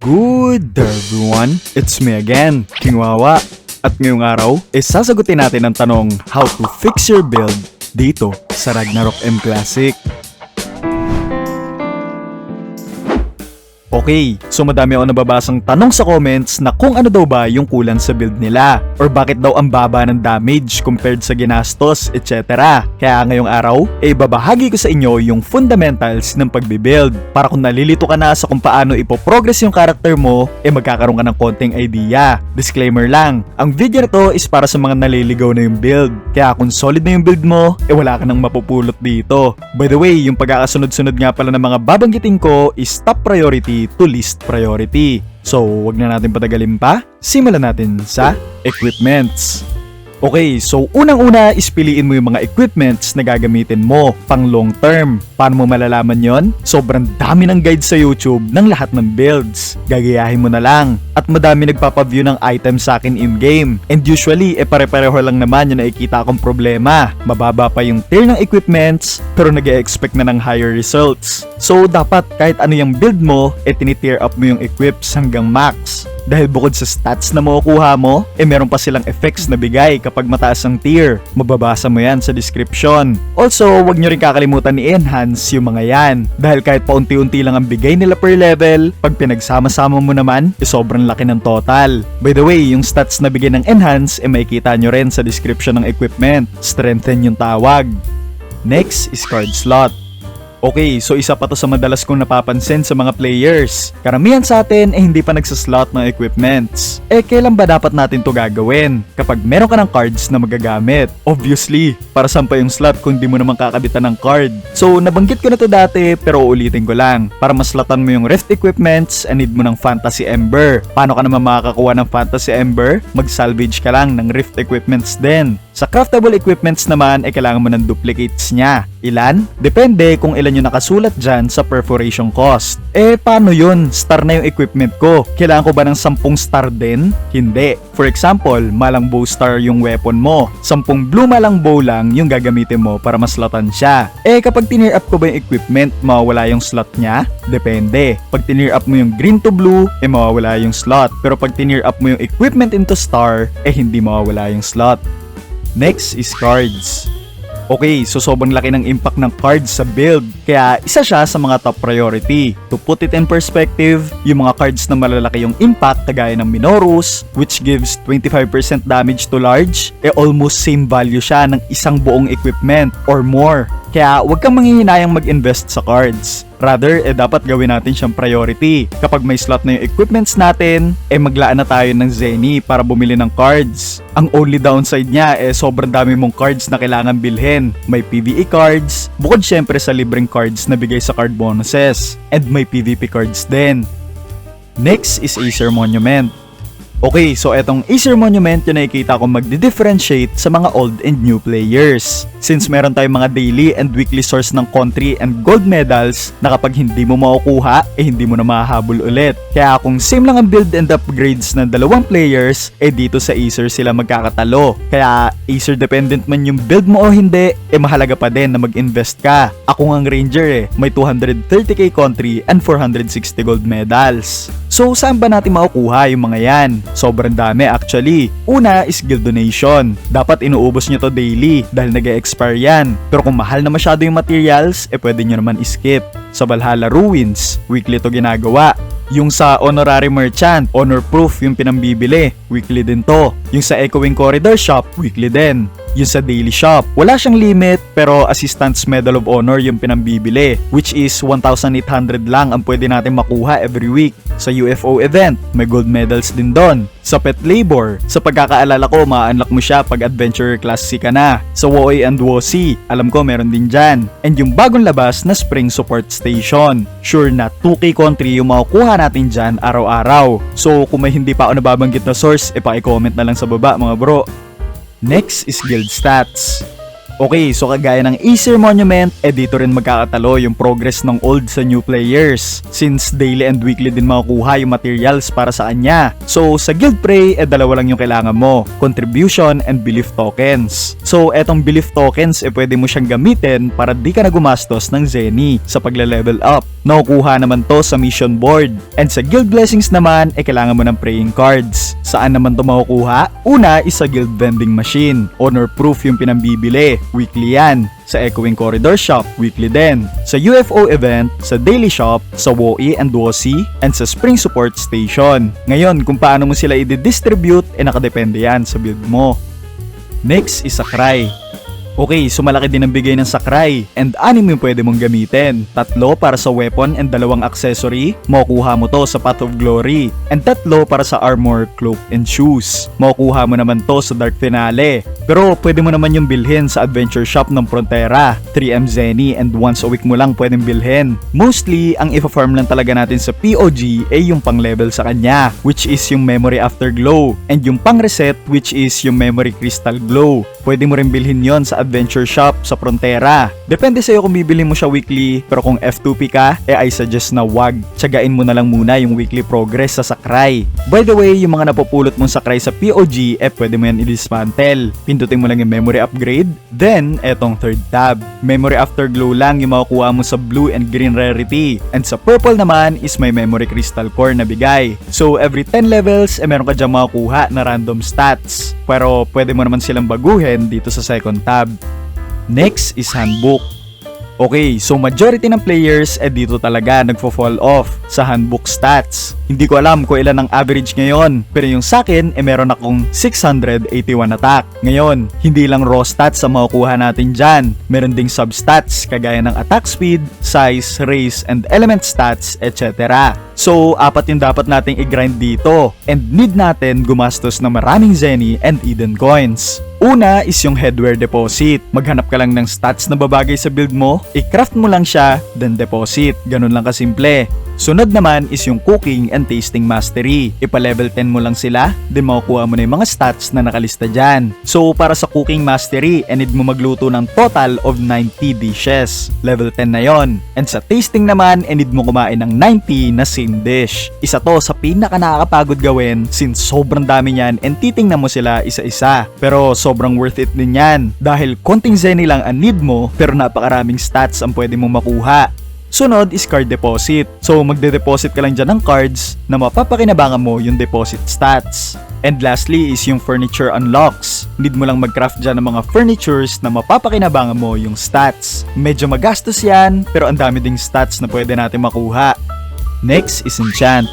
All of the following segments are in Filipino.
Good everyone, it's me again, King Wawa. At ngayong araw, eh sasagutin natin ang tanong how to fix your build dito sa Ragnarok M Classic. Okay, so madami ako nababasang tanong sa comments na kung ano daw ba yung kulang sa build nila or bakit daw ang baba ng damage compared sa ginastos, etc. Kaya ngayong araw, eh babahagi ko sa inyo yung fundamentals ng pagbibuild para kung nalilito ka na sa kung paano ipoprogress yung character mo, eh magkakaroon ka ng konting idea. Disclaimer lang, ang video na to is para sa mga naliligaw na yung build. Kaya kung solid na yung build mo, eh wala ka nang mapupulot dito. By the way, yung pagkakasunod-sunod nga pala ng mga babanggitin ko is top priority to least priority. So, wag na natin patagalin pa. Simulan natin sa equipments. Okay, so unang-una is piliin mo yung mga equipments na gagamitin mo pang long term. Paano mo malalaman yon? Sobrang dami ng guide sa YouTube ng lahat ng builds. Gagayahin mo na lang. At madami nagpapaview ng items sa akin in-game. And usually, e pare-pareho lang naman yung nakikita akong problema. Mababa pa yung tier ng equipments, pero nag expect na ng higher results. So, dapat kahit ano yung build mo, e tinitier up mo yung equips hanggang max. Dahil bukod sa stats na makukuha mo, eh meron pa silang effects na bigay kapag mataas ang tier. Mababasa mo yan sa description. Also, wag nyo rin kakalimutan i-enhance yung mga yan. Dahil kahit paunti-unti lang ang bigay nila per level, pag pinagsama-sama mo naman, eh sobrang laki ng total. By the way, yung stats na bigay ng enhance, eh makikita nyo rin sa description ng equipment. Strengthen yung tawag. Next is card slot. Okay, so isa pa to sa madalas kong napapansin sa mga players. Karamihan sa atin ay hindi pa nagsaslot ng equipments. Eh, kailan ba dapat natin to gagawin? Kapag meron ka ng cards na magagamit. Obviously, para saan pa yung slot kung di mo naman kakabitan ng card? So, nabanggit ko na to dati pero ulitin ko lang. Para maslatan mo yung Rift equipments, I need mo ng Fantasy Ember. Paano ka naman makakakuha ng Fantasy Ember? Mag-salvage ka lang ng Rift equipments din. Sa craftable equipments naman ay kailangan mo ng duplicates niya. Ilan? Depende kung ilan yung nakasulat dyan sa perforation cost. Eh paano yun? Star na yung equipment ko. Kailangan ko ba ng 10 star din? Hindi. For example, malang bow star yung weapon mo. 10 blue malang bow lang yung gagamitin mo para maslotan siya. Eh kapag tinir up ko ba yung equipment, mawawala yung slot niya? Depende. Pag tinir up mo yung green to blue, eh mawawala yung slot. Pero pag tinir up mo yung equipment into star, eh hindi mawawala yung slot. Next is cards. Okay, so sobrang laki ng impact ng cards sa build. Kaya isa siya sa mga top priority. To put it in perspective, yung mga cards na malalaki yung impact kagaya ng Minorus, which gives 25% damage to large, eh almost same value siya ng isang buong equipment or more. Kaya huwag kang manghihinayang mag-invest sa cards. Rather, eh dapat gawin natin siyang priority. Kapag may slot na yung equipments natin, eh maglaan na tayo ng Zenny para bumili ng cards. Ang only downside niya eh sobrang dami mong cards na kailangan bilhin. May PvE cards, bukod syempre sa libreng cards na bigay sa card bonuses. And may PvP cards din. Next is Acer Monument. Okay, so etong Acer Monument yung nakikita ko magdi-differentiate sa mga old and new players. Since meron tayong mga daily and weekly source ng country and gold medals na kapag hindi mo makukuha, eh hindi mo na mahahabol ulit. Kaya kung same lang ang build and upgrades ng dalawang players, eh dito sa Acer sila magkakatalo. Kaya Acer dependent man yung build mo o hindi, eh mahalaga pa din na mag-invest ka. Ako ang Ranger eh, may 230k country and 460 gold medals. So saan ba natin makukuha yung mga yan? Sobrang dami actually. Una is guild donation. Dapat inuubos nyo to daily dahil nag expire yan. Pero kung mahal na masyado yung materials, eh pwede nyo naman skip. Sa Valhalla Ruins, weekly to ginagawa. Yung sa Honorary Merchant, Honor Proof yung pinambibili, weekly din to. Yung sa Echoing Corridor Shop, weekly din yung sa daily shop. Wala siyang limit pero Assistant's Medal of Honor yung pinambibili which is 1,800 lang ang pwede natin makuha every week. Sa UFO event, may gold medals din doon. Sa pet labor, sa pagkakaalala ko, ma-unlock mo siya pag adventurer class C ka na. Sa WoE and WoC, alam ko meron din dyan. And yung bagong labas na Spring Support Station. Sure na 2K country yung makukuha natin dyan araw-araw. So kung may hindi pa ako nababanggit na source, ipaki-comment na lang sa baba mga bro. Next is guild stats. Okay, so kagaya ng Acer Monument, eh dito rin magkakatalo yung progress ng old sa new players since daily and weekly din makukuha yung materials para sa kanya. So sa Guild Prey, eh dalawa lang yung kailangan mo, contribution and belief tokens. So etong belief tokens, eh pwede mo siyang gamitin para di ka na gumastos ng Zenny sa pagle-level up. Nakukuha naman to sa mission board. And sa Guild Blessings naman, eh kailangan mo ng praying cards. Saan naman to makukuha? Una is sa Guild Vending Machine. Honor proof yung pinambibili. Weekly yan. Sa Echoing Corridor Shop, weekly din. Sa UFO event, sa Daily Shop, sa WOE and WOSI, and sa Spring Support Station. Ngayon, kung paano mo sila i-distribute, eh nakadepende yan sa build mo. Next is sa Cry. Okay, so malaki din ang bigay ng sakray and anim yung pwede mong gamitin. Tatlo para sa weapon and dalawang accessory, makukuha mo to sa Path of Glory. And tatlo para sa armor, cloak, and shoes. Makukuha mo naman to sa Dark Finale. Pero pwede mo naman yung bilhin sa Adventure Shop ng Frontera, 3M Zenny and once a week mo lang pwedeng bilhin. Mostly, ang ifa-farm lang talaga natin sa POG ay yung pang-level sa kanya, which is yung Memory Afterglow. And yung pang-reset, which is yung Memory Crystal Glow. Pwede mo rin bilhin yon sa Adventure Shop sa Frontera. Depende sa'yo kung bibili mo siya weekly, pero kung F2P ka, eh I suggest na wag. Tsagain mo na lang muna yung weekly progress sa Sakray. By the way, yung mga napupulot mong Sakray sa POG, eh pwede mo yan i-dismantle. Pindutin mo lang yung memory upgrade, then etong third tab. Memory Afterglow lang yung makukuha mo sa blue and green rarity. And sa purple naman is may memory crystal core na bigay. So every 10 levels, eh meron ka dyan makukuha na random stats. Pero pwede mo naman silang baguhin dito sa second tab. Next is handbook. Okay, so majority ng players eh dito talaga nagfo-fall off sa handbook stats. Hindi ko alam kung ilan ang average ngayon, pero yung sa akin eh meron akong 681 attack. Ngayon, hindi lang raw stats ang makukuha natin dyan. Meron ding substats kagaya ng attack speed, size, race, and element stats, etc. So, apat yung dapat nating i-grind dito and need natin gumastos ng maraming Zenny and Eden coins. Una is yung headwear deposit. Maghanap ka lang ng stats na babagay sa build mo, i-craft mo lang siya, then deposit. Ganun lang kasimple. Sunod naman is yung cooking and tasting mastery. Ipa-level 10 mo lang sila, then makukuha mo na yung mga stats na nakalista dyan. So, para sa cooking mastery, I need mo magluto ng total of 90 dishes. Level 10 na yon. And sa tasting naman, I need mo kumain ng 90 na same dish. Isa to sa pinaka nakakapagod gawin since sobrang dami niyan and titingnan mo sila isa-isa. Pero sobrang worth it din yan dahil konting zenny lang ang need mo pero napakaraming stats ang pwede mong makuha. Sunod is card deposit. So magde-deposit ka lang dyan ng cards na mapapakinabangan mo yung deposit stats. And lastly is yung furniture unlocks. Need mo lang mag-craft dyan ng mga furnitures na mapapakinabangan mo yung stats. Medyo magastos yan, pero ang dami ding stats na pwede natin makuha. Next is enchant.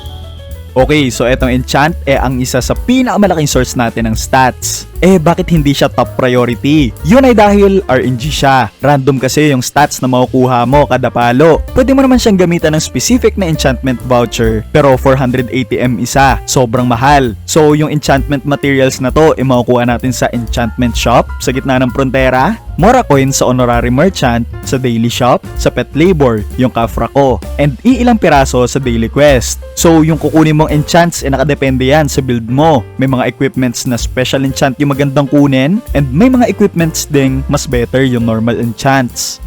Okay, so etong enchant eh ang isa sa pinakamalaking source natin ng stats. Eh bakit hindi siya top priority? Yun ay dahil RNG siya. Random kasi yung stats na makukuha mo kada palo. Pwede mo naman siyang gamitan ng specific na enchantment voucher pero 480M isa. Sobrang mahal. So yung enchantment materials na to eh makukuha natin sa enchantment shop sa gitna ng frontera Mora coins sa honorary merchant, sa daily shop, sa pet labor, yung kafra ko, and iilang piraso sa daily quest. So yung kukunin mong enchants eh nakadepende yan sa build mo. May mga equipments na special enchant yung magandang kunin, and may mga equipments ding mas better yung normal enchants.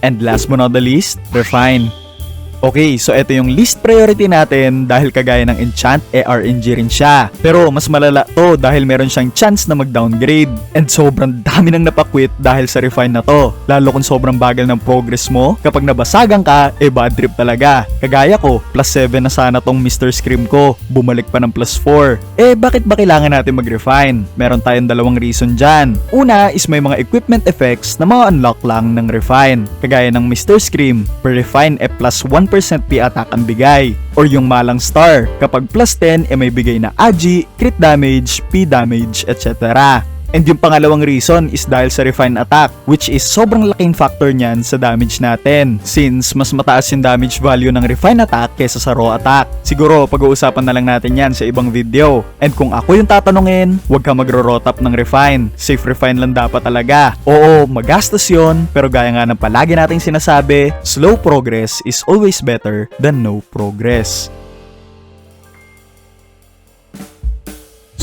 And last but not the least, refine. Okay, so ito yung least priority natin dahil kagaya ng enchant, eh RNG rin siya. Pero mas malala to dahil meron siyang chance na mag-downgrade. And sobrang dami nang napakwit dahil sa refine na to. Lalo kung sobrang bagal ng progress mo, kapag nabasagan ka, eh bad trip talaga. Kagaya ko, plus 7 na sana tong Mr. Scream ko, bumalik pa ng plus 4. Eh bakit ba kailangan natin mag-refine? Meron tayong dalawang reason dyan. Una is may mga equipment effects na ma-unlock lang ng refine. Kagaya ng Mr. Scream, per refine eh plus 1% P attack ang bigay. Or yung Malang Star, kapag plus 10 eh may bigay na Agi, crit damage, P damage, etc. And yung pangalawang reason is dahil sa refine attack, which is sobrang laking factor niyan sa damage natin, since mas mataas yung damage value ng refine attack kesa sa raw attack. Siguro pag-uusapan na lang natin yan sa ibang video. And kung ako yung tatanungin, huwag ka magro-rotap ng refine. Safe refine lang dapat talaga. Oo, magastos yon pero gaya nga ng palagi nating sinasabi, slow progress is always better than no progress.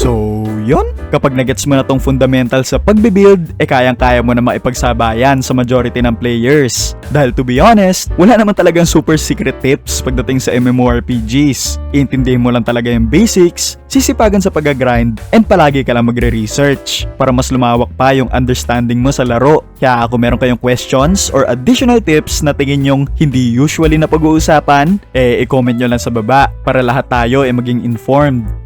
So, yun, kapag nagets mo na tong fundamental sa pagbibuild, eh kayang-kaya mo na maipagsabayan sa majority ng players. Dahil to be honest, wala naman talagang super secret tips pagdating sa MMORPGs. Iintindihin mo lang talaga yung basics, sisipagan sa pag-grind, and palagi ka lang magre-research para mas lumawak pa yung understanding mo sa laro. Kaya kung meron kayong questions or additional tips na tingin yung hindi usually na pag-uusapan, eh i-comment nyo lang sa baba para lahat tayo ay maging informed.